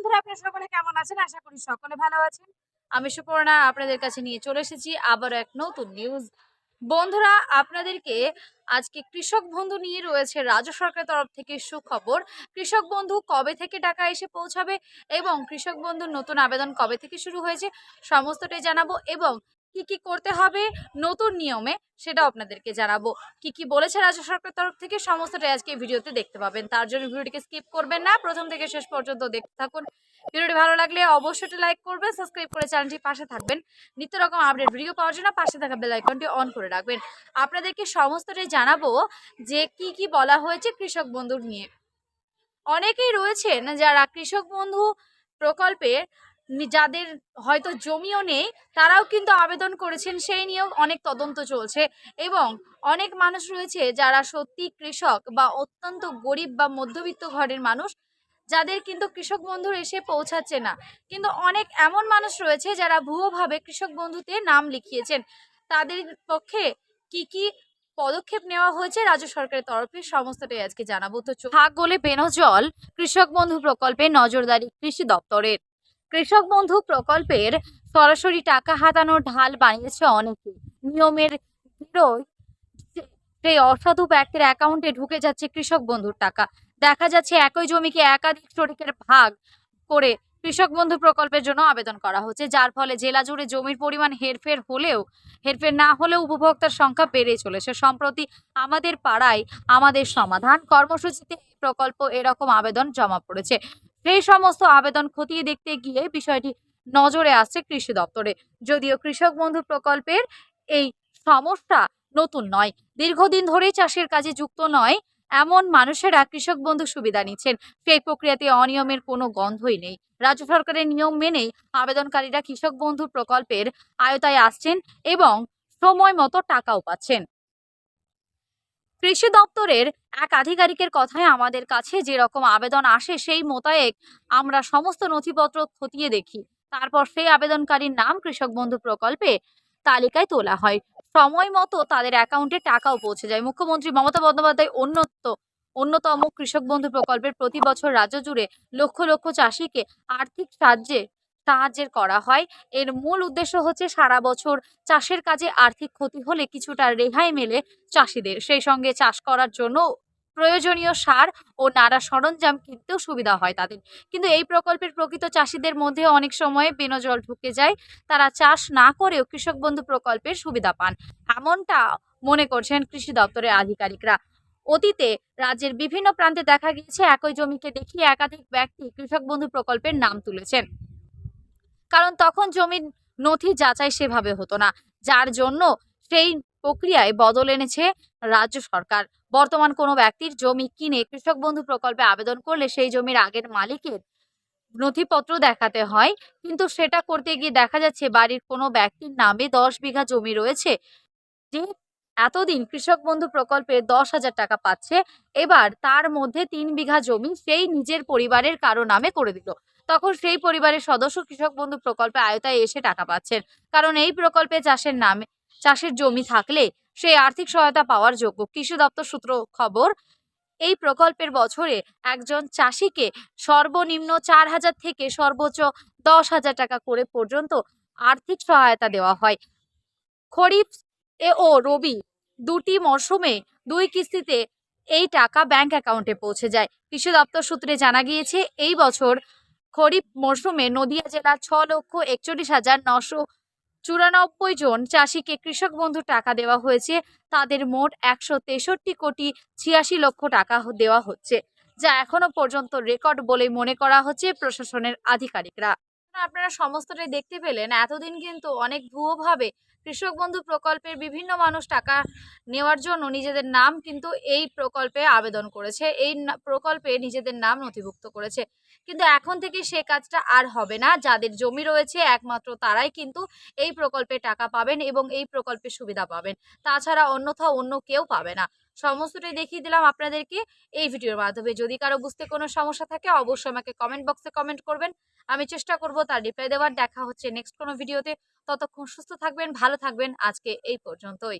বন্ধুরা, আপনারা সকলে কেমন আছেন? আশা করি সকলে ভালো আছেন। আমি সুপর্ণা, আপনাদের কাছে নিয়ে চলে এসেছি আবার এক নতুন নিউজ বন্ধুরা, আপনাদেরকে আজকে কৃষক বন্ধু নিয়ে রয়েছে রাজ্য সরকারের তরফ থেকে সুখবর। কৃষক বন্ধু কবে থেকে টাকা এসে পৌঁছাবে এবং কৃষক বন্ধুর নতুন আবেদন কবে থেকে শুরু হয়েছে, সমস্তটাই জানাব এবং কি কি করতে হবে? নতুন নিয়মে সেটাও আপনাদেরকে জানাব। কি কি বলেছে রাজ্য সরকারের তরফ থেকে সমস্তটাই আজকে ভিডিওতে দেখতে পাবেন। তার জন্য ভিডিওটিকে স্কিপ করবেন না। প্রথম থেকে শেষ পর্যন্ত দেখতে থাকুন। ভিডিওটি ভালো লাগলে অবশ্যই লাইক করবেন, সাবস্ক্রাইব করে চ্যানেলটি পাশে থাকবেন। নিত্য রকম আপডেট ভিডিও পাওয়ার জন্য পাশে থাকা বেল আইকনটি অন করে রাখবেন। আপনাদেরকে সমস্তটাই জানাব যে কি কি বলা হয়েছে কৃষক বন্ধুর নিয়ে। অনেকেই রয়েছেন যারা কৃষক বন্ধু প্রকল্পে নি- যাদের হয়তো জমিও নেই, তারাও কিন্তু আবেদন করেছেন, সেই নিয়েও অনেক তদন্ত চলছে। এবং অনেক মানুষ রয়েছে যারা সত্যি কৃষক বা অত্যন্ত গরিব বা মধ্যবিত্ত ঘরের মানুষ, যাদের কিন্তু কৃষক বন্ধুর এসে পৌঁছাচ্ছে না। কিন্তু অনেক এমন মানুষ রয়েছে যারা ভুয়োভাবে কৃষক বন্ধুতে নাম লিখিয়েছেন। তাদের পক্ষে কি কি পদক্ষেপ নেওয়া হয়েছে রাজ্য সরকারের তরফে, সমস্তটাই আজকে জানাব। তো ভাগ গোলে পেনো জল কৃষক বন্ধু প্রকল্পে নজরদারি কৃষি দপ্তরের। কৃষক বন্ধু প্রকল্পের সরাসরি টাকা হাতানোর ঢাল বানিয়েছে অনেকে। নিয়মের সেই অসাধু ব্যক্তির অ্যাকাউন্টে ঢুকে যাচ্ছে কৃষক বন্ধুর টাকা। দেখা যাচ্ছে একই জমিকে একাধিক শরিকের ভাগ করে কৃষক বন্ধু প্রকল্পের জন্য আবেদন করা হচ্ছে, যার ফলে জেলা জুড়ে জমির পরিমাণ হেরফের হলেও, হেরফের না হলেও উপভোক্তার সংখ্যা বেড়ে চলেছে। সম্প্রতি আমাদের পাড়ায় আমাদের সমাধান কর্মসূচিতে প্রকল্প এরকম আবেদন জমা পড়েছে। সেই সমস্ত আবেদন খতিয়ে দেখতে গিয়ে বিষয়টি নজরে আসছে কৃষি দপ্তরে। যদিও কৃষক বন্ধু প্রকল্পের এই সমস্যা নতুন নয়। দীর্ঘদিন ধরেই চাষের কাজে যুক্ত নয়, এমন মানুষেরা কৃষক বন্ধু সুবিধা নিচ্ছেন। সেই প্রক্রিয়াতে অনিয়মের কোনো গন্ধই নেই। রাজ্য সরকারের নিয়ম মেনেই আবেদনকারীরা কৃষক বন্ধু প্রকল্পের আয়তায় আসছেন এবং সময় মতো টাকাও পাচ্ছেন। কৃষি দপ্তরের এক আধিকারিকের কথায় আমাদের কাছে যেরকম আবেদন আসে, সেই মোতায়েক আমরা সমস্ত নথিপত্র খতিয়ে দেখি। তারপর সেই আবেদনকারীর নাম কৃষক বন্ধু প্রকল্পে তালিকায় তোলা হয়। সময় মতো তাদের অ্যাকাউন্টে টাকাও পৌঁছে যায়। মুখ্যমন্ত্রী মমতা বন্দ্যোপাধ্যায় অন্যত্ব, অন্যতম কৃষক বন্ধু প্রকল্পের প্রতি বছর রাজ্য জুড়ে লক্ষ লক্ষ চাষিকে আর্থিক সাহায্যে সাহায্যের করা হয়। এর মূল উদ্দেশ্য হচ্ছে সারা বছর চাষের কাজে আর্থিক ক্ষতি হলে কিছুটা রেহাই মেলে চাষিদের। সেই সঙ্গে চাষ করার জন্য প্রয়োজনীয় সার ও নানা সরঞ্জাম কিনতেও সুবিধা হয় তাদের। কিন্তু এই প্রকল্পের প্রকৃত চাষিদের মধ্যে অনেক সময় বেনজল ঢুকে যায়। তারা চাষ না করেও কৃষক বন্ধু প্রকল্পের সুবিধা পান। এমনটা মনে করছেন কৃষি দপ্তরের আধিকারিকরা। অতীতে রাজ্যের বিভিন্ন প্রান্তে দেখা গিয়েছে, একই জমিকে দেখিয়ে একাধিক ব্যক্তি কৃষক বন্ধু প্রকল্পের নাম তুলেছেন। কারণ তখন জমির নথি যাচাই সেভাবে হতো না। যার জন্য সেই প্রক্রিয়ায় বদল এনেছে রাজ্য সরকার। বর্তমান কোনো ব্যক্তির জমি কিনে কৃষক বন্ধু প্রকল্পে আবেদন করলে সেই জমির আগের মালিকের নথিপত্র দেখাতে হয়। কিন্তু সেটা করতে গিয়ে দেখা যাচ্ছে বাড়ির কোনো ব্যক্তির নামে দশ বিঘা জমি রয়েছে। যে এতদিন কৃষক বন্ধু প্রকল্পে দশ হাজার টাকা পাচ্ছে, এবার তার মধ্যে তিন বিঘা জমি সেই নিজের পরিবারের কারও নামে করে দিল। তখন সেই পরিবারের সদস্য, কৃষক বন্ধু প্রকল্পে আয়তায় এসে টাকা পাচ্ছেন। কারণ এই প্রকল্পে চাষের নামে, চাষের জমি থাকলে সেই আর্থিক সহায়তা পাওয়ার যোগ্য। কৃষি দপ্তর সূত্র খবর, এই প্রকল্পের বছরে একজন চাষিকে সর্বনিম্ন চার হাজার থেকে সর্বোচ্চ দশ হাজার টাকা করে পর্যন্ত আর্থিক সহায়তা দেওয়া হয়। খরিফ এ ও রবি দুটি মরশুমে দুই কিস্তিতে এই টাকা ব্যাংক অ্যাকাউন্টে পৌঁছে যায়। কৃষি দপ্তর সূত্রে জানা গিয়েছে, এই বছর খরিফ মরশুমে নদিয়া জেলার ছ লক্ষ একচল্লিশ হাজার নশো চুরানব্বই জন চাষিকে কৃষক বন্ধু টাকা দেওয়া হয়েছে। তাদের মোট একশো তেষট্টি কোটি ছিয়াশি লক্ষ টাকা দেওয়া হচ্ছে, যা এখনও পর্যন্ত রেকর্ড বলে মনে করা হচ্ছে প্রশাসনের আধিকারিকরা। আপনারা সমস্তটাই দেখতে পেলেন। এতদিন কিন্তু অনেক ভুয়োভাবে কৃষক বন্ধু প্রকল্পের বিভিন্ন মানুষ টাকা নেওয়ার জন্য নিজেদের নাম কিন্তু এই প্রকল্পে আবেদন করেছে। এই প্রকল্পে নিজেদের নাম নথিভুক্ত করেছে। কিন্তু এখন থেকে সে কাজটা আর হবে না। যাদের জমি রয়েছে, একমাত্র তারাই কিন্তু এই প্রকল্পে টাকা পাবেন এবং এই প্রকল্পে সুবিধা পাবেন। তাছাড়া অন্যথা অন্য কেউ পাবে না। সমস্তটাই দেখিয়ে দিলাম আপনাদেরকে এই ভিডিওর মাধ্যমে। যদি কারও বুঝতে কোনো সমস্যা থাকে, অবশ্যই আমাকে কমেন্ট বক্সে কমেন্ট করবেন। আমি চেষ্টা করব তার রিপ্লাই দেওয়ার। দেখা হচ্ছে নেক্সট কোনো ভিডিওতে ততক্ষণ সুস্থ থাকবেন, ভালো থাকবেন। আজকে এই পর্যন্তই।